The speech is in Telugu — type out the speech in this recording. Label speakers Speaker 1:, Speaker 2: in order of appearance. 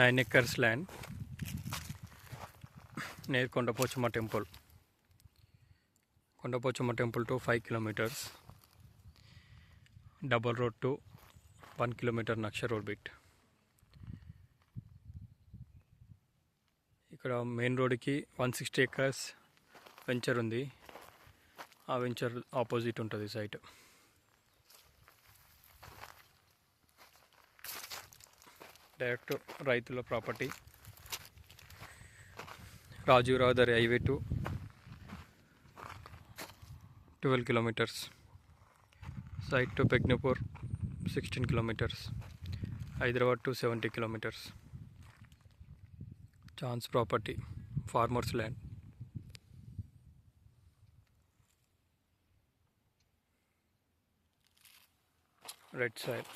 Speaker 1: Nine acres land near Kondapochamma temple Kondapochamma temple to five kilometres double road to one kilometre నక్ష road bit ఇక్కడ మెయిన్ రోడ్కి వన్ సిక్స్టీ ఎకర్స్ వెంచర్ ఉంది. ఆ వెంచర్ ఆపోజిట్ ఉంటుంది సైట్ డైరెక్ట్ రైతుల property Rajiv Rahadari highway to twelve kilometres site to Pegnapur sixteen kilometres Hyderabad to seventy kilometres chance property farmers land red side